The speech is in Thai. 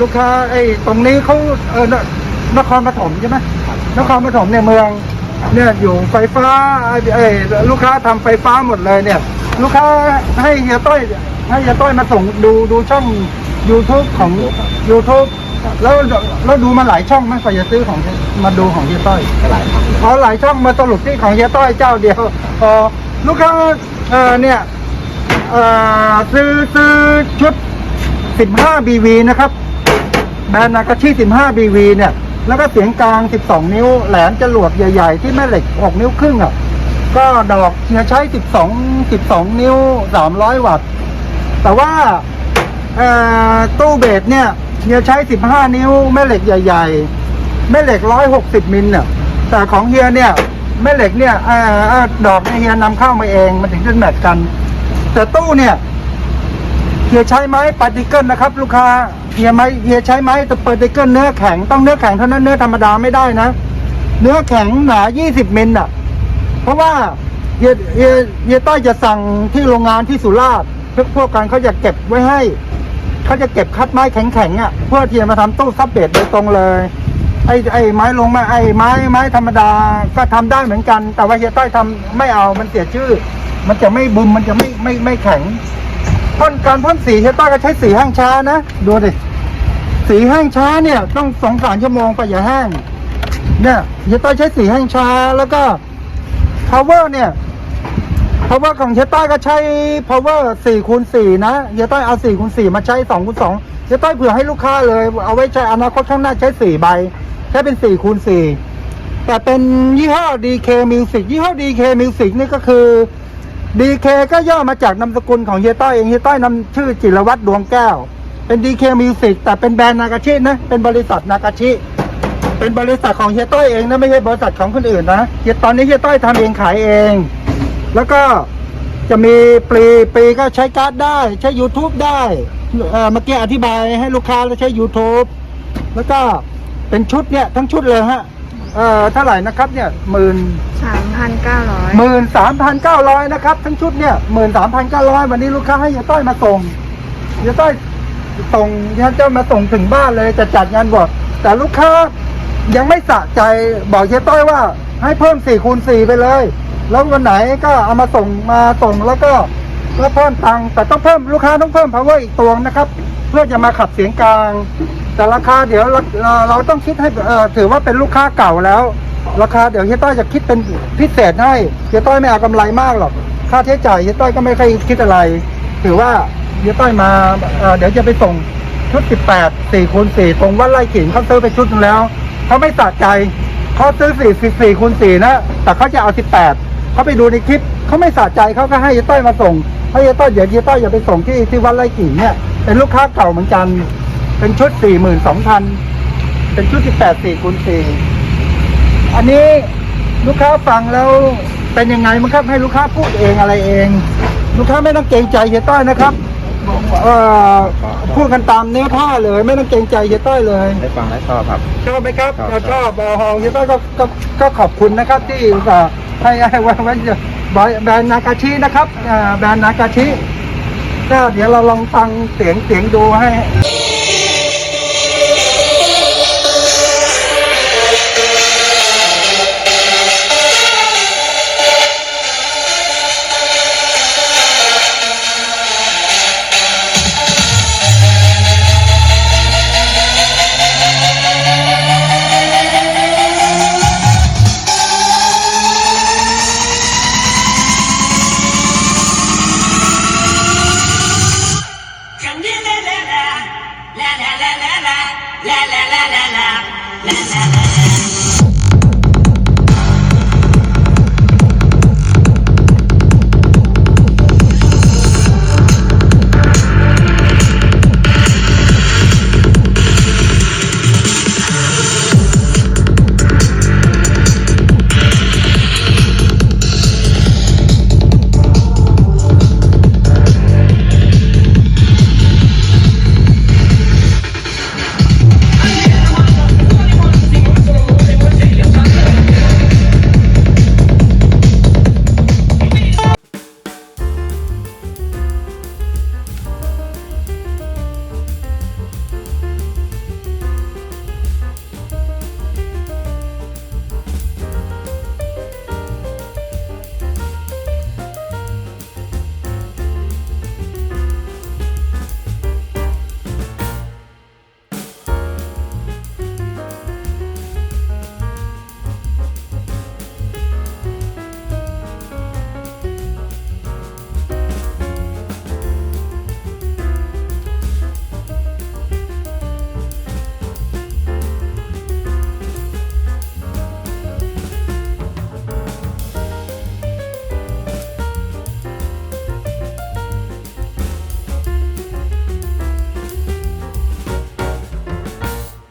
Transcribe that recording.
ลูกค้าไอ้ตรงนี้เขาเออนนครปฐมใช่ไหมนครปฐมเนี่ยเมืองเนี่ยอยู่ไฟฟ้าไอ้ไอ้ลูกค้าทำไฟฟ้าหมดเลยเนี่ย ลูกค้าให้เฮียต้อย ให้เฮียต้อยมาส่งดูดูช่อง YouTube ของ YouTube แล้วแล้วดูมาหลายช่องไหมกว่าจะซื้อของมาดูของเฮียต้อยหลายครับพอหลายช่องมาสรุปที่ของเฮียต้อยเจ้าเดียวพอลูกค้าเออเนี่ยเออซื้อซื้อชุด 15 BV นะครับ แบรนด์นากาชิ15 BV เนี่ย แล้วก็เสียงกลาง 12 นิ้ว แหลมจรวดใหญ่ ๆ ที่แม่เหล็ก 6 นิ้วครึ่งอะ ก็ดอกเฮียใช้ 12 12 นิ้ว 300 วัตต์ แต่ว่าตู้เบสเนี่ยเฮียใช้ 15 นิ้ว แม่เหล็กใหญ่ ๆ แม่เหล็ก 160 มิลเนี่ย แต่ของเฮียเนี่ยแม่เหล็กเนี่ยออดอกเนี่ยเฮียนำเข้ามาเอง มันถึงจะแมทกัน แต่ตู้เนี่ย เฮียใช้ไม้ปาร์ติเกิลนะครับ ลูกค้าเฮียไม้เฮียใช้ไม้แต่ปาร์ติเกิลเนื้อแข็งต้องเนื้อแข็งเท่านั้นเนื้อธรรมดาไม่ได้นะ เนื้อแข็งหนา 20มิลอะ เพราะว่าเฮียเฮียเฮียต้อยจะสั่งที่โรงงานที่สุราษฎร์พวกพวกกันเขาจะเก็บไว้ให้เขาจะเก็บคัดไม้แข็งๆอะเพื่อที่จะมาทำตู้ซับเบสโดยตรงเลยไอ้ไอ้ไม้ลงมาไอ้ไม้ไม้ธรรมดาก็ทำได้เหมือนกัน แต่ว่าเฮียต้อยทำไม่เอามันเสียชื่อ มันจะไม่บึมมันจะไม่ไม่ไม่แข็ง พ่นการพ่นสีเฮต้าก็ใช้สีห้างช้านะ ดูดิ สีห้างช้าเนี่ย ต้องสองสามชั่วโมงไปอย่าแห้งเนี่ยเฮต้าใช้สีห้างช้าแล้วก็ power เนี่ย power ของเฮต้าก็ใช้ power 4คูณ4นะเฮต้าเอา4คูณ4มาใช้2คูณ2เฮต้าเผื่อให้ลูกค้าเลย เอาไว้ใช้อนาคตข้างหน้าใช้4ใบใช้เป็น4คูณ4แต่เป็นยี่ห้อ DK Music ยี่ห้อ DK Music นี่ก็คือ ดีเคก็ย่อมาจากนามสกุลของเฮียต้อยเองเฮียต้อยนำชื่อจิรวัตรดวงแก้ว เป็นดีเคมิวสิกแต่เป็นแบรนด์นากาชินะเป็นบริษัทนากาชิเป็นบริษัทของเฮียต้อยเองนะไม่ใช่บริษัทของคนอื่นนะเฮียตอนนี้เฮียต้อยทำเองขายเอง แล้วก็จะมีปลีปลีก็ใช้การ์ดได้ ใช้ YouTube ได้เอ่อเมื่อกี้อธิบายให้ลูกค้าแล้วใช้ YouTube แล้วก็เป็นชุดเนี่ยทั้งชุดเลยฮะ เอ่อเท่าไหร่นะครับเนี่ยหมื่นสามพันเก้าร้อยหมื่นสามพันเก้าร้อยนะครับทั้งชุดเนี่ยหมื่นสามพันเก้าร้อยวันนี้ลูกค้าให้ยายต้อยมาส่งยายต้อยส่งยายต้อยมาส่งถึงบ้านเลยจะจัดงานบวชแต่ลูกค้ายังไม่สะใจบอกยายต้อยว่า ให้เพิ่มสี่คูณสี่ไปเลย แล้ววันไหนก็เอามาส่งมาส่งแล้วก็แล้วเพิ่มตังค์แต่ต้องเพิ่มลูกค้าต้องเพิ่ม power อีกตัวนะครับ เพื่อจะมาขับเสียงกลาง แต่ราคาเดี๋ยวเราเราเราต้องคิดให้เอ่อถือว่าเป็นลูกค้าเก่าแล้ว ราคาเดี๋ยวเฮียต้อยจะคิดเป็นพิเศษให้เฮียต้อยไม่เอากำไรมากหรอกค่าใช้จ่ายเฮียต้อยก็ไม่ค่อยคิดอะไร ถือว่าเฮียต้อยมาเอ่อเดี๋ยวจะไปส่งชุด 18 4คูณ4ตรงวัดไร่ขิงเขาซื้อไปชุดหนึงแล้วเขาไม่สะใจเขาซื้อ4 4คูณ4นะแต่เขาจะเอา 18เขาไปดูในคลิปเขาไม่สะใจเขาก็ให้เฮียต้อยมาส่งให้เฮียต้อยเดี๋ยวเฮียต้อยอย่าไปส่งที่ที่วัดไร่ขิงเนี่ยเป็นลูกค้าเก่าเหมือนกัน เป็นชุด42,000เป็นชุด18 4คูณ4อันนี้ลูกค้าฟังแล้วเป็นยังไงมั้งครับ ให้ลูกค้าพูดเองอะไรเอง ลูกค้าไม่ต้องเกรงใจเฮียต้อยนะครับเอ่อพูดกันตามเนื้อผ้าเลย ไม่ต้องเกรงใจเฮียต้อยเลยได้ฟังและชอบครับ ชอบไหมครับครับเราชอบเอ่อเฮียต้อยก็ก็ก็ขอบคุณนะครับ ที่อุตส่าห์ให้ให้ไว้ไว้แบรนด์นากาชินะครับอ่าแบรนด์นากาชิก็เดี๋ยวเราลองฟังเสียงเสียงดูให้ Thank you.